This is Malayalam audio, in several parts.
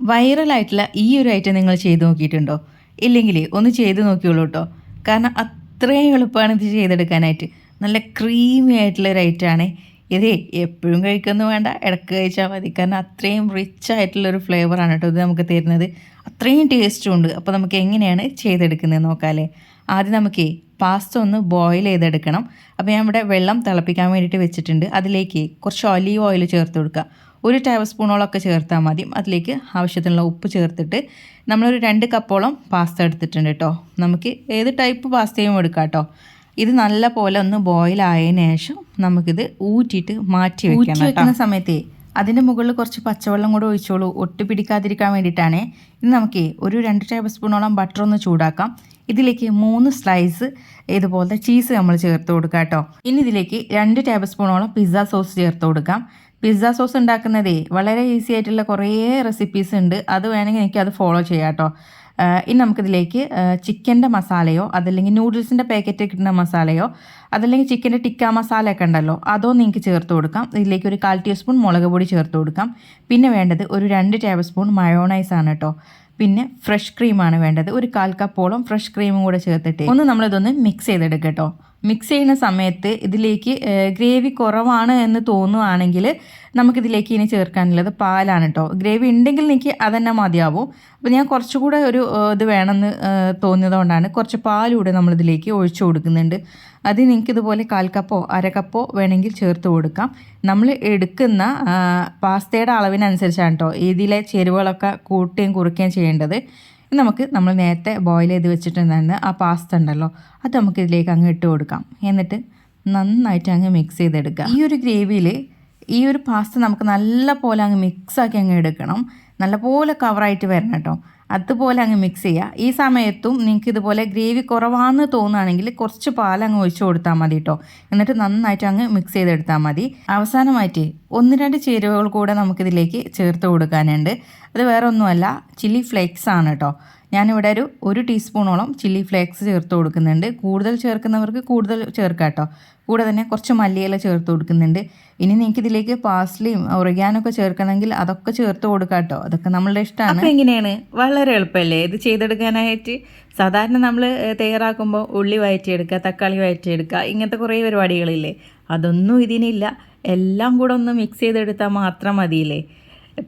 വൈറലായിട്ടുള്ള ഈ ഒരു ഐറ്റം നിങ്ങൾ ചെയ്തു നോക്കിയിട്ടുണ്ടോ? ഇല്ലെങ്കിൽ ഒന്ന് ചെയ്ത് നോക്കിയോളൂ കേട്ടോ കാരണം അത്രയും എളുപ്പമാണ് ഇത് ചെയ്തെടുക്കാനായിട്ട്. നല്ല ക്രീമി ആയിട്ടുള്ള ഒരു ഐറ്റമാണ് ഇത് എപ്പോഴും കഴിക്കുന്നു വേണ്ട. ഇടയ്ക്ക് കഴിച്ചാൽ മതി. കാരണം അത്രയും റിച്ച് ആയിട്ടുള്ളൊരു ഫ്ലേവറാണ് കേട്ടോ ഇത് നമുക്ക് തരുന്നത്. അത്രയും ടേസ്റ്റും ഉണ്ട്. അപ്പോൾ നമുക്ക് എങ്ങനെയാണ് ചെയ്തെടുക്കുന്നത് നോക്കാമല്ലേ ആദ്യം നമുക്ക് പാസ്ത ഒന്ന് ബോയിൽ ചെയ്തെടുക്കണം. അപ്പോൾ ഞാൻ ഇവിടെ വെള്ളം തിളപ്പിക്കാൻ വേണ്ടിയിട്ട് വെച്ചിട്ടുണ്ട്. അതിലേക്ക് കുറച്ച് ഒലീവ് ഓയിൽ ചേർത്ത് കൊടുക്കുക. ഒരു ടേബിൾ സ്പൂണോളമൊക്കെ ചേർത്താൽ മതി. അതിലേക്ക് ആവശ്യത്തിനുള്ള ഉപ്പ് ചേർത്തിട്ട് നമ്മളൊരു രണ്ട് കപ്പോളം പാസ്ത എടുത്തിട്ടുണ്ട് കേട്ടോ നമുക്ക് ഏത് ടൈപ്പ് പാസ്തയും എടുക്കാം കേട്ടോ ഇത് നല്ല പോലെ ഒന്ന് ബോയിൽ ആയതിനു ശേഷം നമുക്കിത് ഊറ്റിയിട്ട് മാറ്റി വെക്കണം വെക്കുന്ന സമയത്ത് അതിന്റെ മുകളിൽ കുറച്ച് പച്ചവെള്ളം കൂടെ ഒഴിച്ചോളൂ. ഒട്ടി പിടിക്കാതിരിക്കാൻ വേണ്ടിയിട്ടാണ്. ഇനി നമുക്ക് ഒരു രണ്ട് ടേബിൾ സ്പൂണോളം ബട്ടർ ഒന്ന് ചൂടാക്കാം. ഇതിലേക്ക് മൂന്ന് സ്ലൈസ് ഇതുപോലത്തെ ചീസ് നമ്മൾ ചേർത്ത് കൊടുക്കാം കേട്ടോ ഇനി ഇതിലേക്ക് രണ്ട് ടേബിൾ സ്പൂണോളം പിസ്സ സോസ് ചേർത്ത് കൊടുക്കാം. പിസ്സ സോസ് ഉണ്ടാക്കുന്നതേ വളരെ ഈസി ആയിട്ടുള്ള കുറേ റെസിപ്പീസ് ഉണ്ട്. അത് വേണമെങ്കിൽ എനിക്ക് അത് ഫോളോ ചെയ്യാം കേട്ടോ ഇനി നമുക്കിതിലേക്ക് ചിക്കന്റെ മസാലയോ അതല്ലെങ്കിൽ നൂഡിൽസിന്റെ പാക്കറ്റ് കിട്ടുന്ന മസാലയോ അതല്ലെങ്കിൽ ചിക്കന്റെ ടിക്ക മസാല ഒക്കെ ഉണ്ടല്ലോ അതോ നിങ്ങൾക്ക് ചേർത്ത് കൊടുക്കാം. ഇതിലേക്ക് ഒരു കാൽ ടീസ്പൂൺ മുളക് പൊടി ചേർത്ത് കൊടുക്കാം. പിന്നെ വേണ്ടത് ഒരു രണ്ട് ടേബിൾ സ്പൂൺ മയോണൈസ് ആണ് കേട്ടോ പിന്നെ ഫ്രഷ് ക്രീമാണ് വേണ്ടത്. ഒരു കാൽ കപ്പോളം ഫ്രഷ് ക്രീമും കൂടെ ചേർത്തിട്ട് ഒന്ന് നമ്മളിതൊന്ന് മിക്സ് ചെയ്തെടുക്കട്ടോ കേട്ടോ മിക്സ് ചെയ്യുന്ന സമയത്ത് ഇതിലേക്ക് ഗ്രേവി കുറവാണ് എന്ന് തോന്നുവാണെങ്കിൽ നമുക്കിതിലേക്ക് ഇനി ചേർക്കാനുള്ളത് പാലാണ് കേട്ടോ ഗ്രേവി ഉണ്ടെങ്കിൽ എനിക്ക് അതന്നെ മതിയാവും. അപ്പോൾ ഞാൻ കുറച്ചുകൂടെ ഒരു ഇത് വേണമെന്ന് തോന്നിയതുകൊണ്ടാണ് കുറച്ച് പാലൂടെ നമ്മളിതിലേക്ക് ഒഴിച്ചു കൊടുക്കുന്നുണ്ട്. അത് നിങ്ങൾക്ക് ഇതുപോലെ കാൽ കപ്പോ അര കപ്പോ വേണമെങ്കിൽ ചേർത്ത് കൊടുക്കാം. നമ്മൾ എടുക്കുന്ന പാസ്തയുടെ അളവിനനുസരിച്ചാണ് കേട്ടോ ഇതിലെ ചേരുവകളൊക്കെ കൂട്ടുകയും കുറുക്കുകയും ചെയ്യേണ്ടത്. നമുക്ക് നമ്മൾ നേരത്തെ ബോയിൽ ചെയ്ത് വെച്ചിട്ടുണ്ടായിരുന്ന ആ പാസ്ത ഉണ്ടല്ലോ അത് നമുക്ക് ഇതിലേക്ക് അങ്ങ് ഇട്ട് കൊടുക്കാം. എന്നിട്ട് നന്നായിട്ട് അങ്ങ് മിക്സ് ചെയ്തെടുക്കുക. ഈ ഒരു ഗ്രേവിയിൽ ഈ ഒരു പാസ്ത നമുക്ക് നല്ല പോലെ അങ്ങ് മിക്സാക്കി അങ്ങ് എടുക്കണം. നല്ലപോലെ കവറായിട്ട് വരണം കേട്ടോ. അതുപോലെ അങ്ങ് മിക്സ് ചെയ്യുക ഈ സമയത്തും നിങ്ങൾക്ക് ഇതുപോലെ ഗ്രേവി കുറവാണെന്ന് തോന്നുകയാണെങ്കിൽ കുറച്ച് പാൽ അങ്ങ് ഒഴിച്ചു കൊടുത്താൽ മതി കേട്ടോ എന്നിട്ട് നന്നായിട്ട് അങ്ങ് മിക്സ് ചെയ്തെടുത്താൽ മതി. അവസാനമായിട്ട് ഒന്ന് രണ്ട് ചേരുവകൾ കൂടെ നമുക്കിതിലേക്ക് ചേർത്ത് കൊടുക്കാനുണ്ട്. അത് വേറെ ഒന്നുമല്ല ചില്ലി ഫ്ലേക്സ് ആണ് കേട്ടോ ഞാനിവിടെ ഒരു ഒരു ടീസ്പൂണോളം ചില്ലി ഫ്ലേക്സ് ചേർത്ത് കൊടുക്കുന്നുണ്ട്. കൂടുതൽ ചേർക്കുന്നവർക്ക് കൂടുതൽ ചേർക്കാം കേട്ടോ കൂടെ തന്നെ കുറച്ച് മല്ലിയില ചേർത്ത് കൊടുക്കുന്നുണ്ട്. ഇനി നിങ്ങൾക്ക് ഇതിലേക്ക് പാസ്ലിയും ഒക്കെ ചേർക്കണമെങ്കിൽ അതൊക്കെ ചേർത്ത് കൊടുക്കാം കേട്ടോ അതൊക്കെ നമ്മളുടെ ഇഷ്ടമാണ്. എങ്ങനെയാണ്? വളരെ എളുപ്പമല്ലേ? ഇത് ചെയ്തെടുക്കാനായിട്ട്? സാധാരണ നമ്മൾ തയ്യാറാക്കുമ്പോൾ ഉള്ളി വയറ്റിയെടുക്കുക തക്കാളി വയറ്റിയെടുക്കുക ഇങ്ങനത്തെ കുറേ പരിപാടികളില്ലേ? അതൊന്നും ഇതിനില്ല. എല്ലാം കൂടെ ഒന്ന് മിക്സ് ചെയ്തെടുത്താൽ മാത്രം മതിയില്ലേ?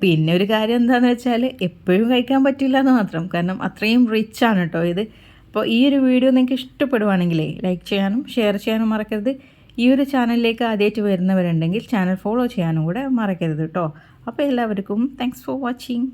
പിന്നെ ഒരു കാര്യം എന്താണെന്ന് വെച്ചാൽ എപ്പോഴും കഴിക്കാൻ പറ്റില്ല എന്ന് മാത്രം. കാരണം അത്രയും റിച്ച് ആണ് കേട്ടോ ഇത്. അപ്പോൾ ഈ ഒരു വീഡിയോ നിങ്ങൾക്ക് ഇഷ്ടപ്പെടുവാണെങ്കിലേ ലൈക്ക് ചെയ്യാനും ഷെയർ ചെയ്യാനും മറക്കരുത്. ഈ ഒരു ചാനലിലേക്ക് ആദ്യമായിട്ട് വരുന്നവരുണ്ടെങ്കിൽ ചാനൽ ഫോളോ ചെയ്യാനും കൂടെ മറക്കരുത് കേട്ടോ അപ്പോൾ എല്ലാവർക്കും താങ്ക്സ് ഫോർ വാച്ചിങ്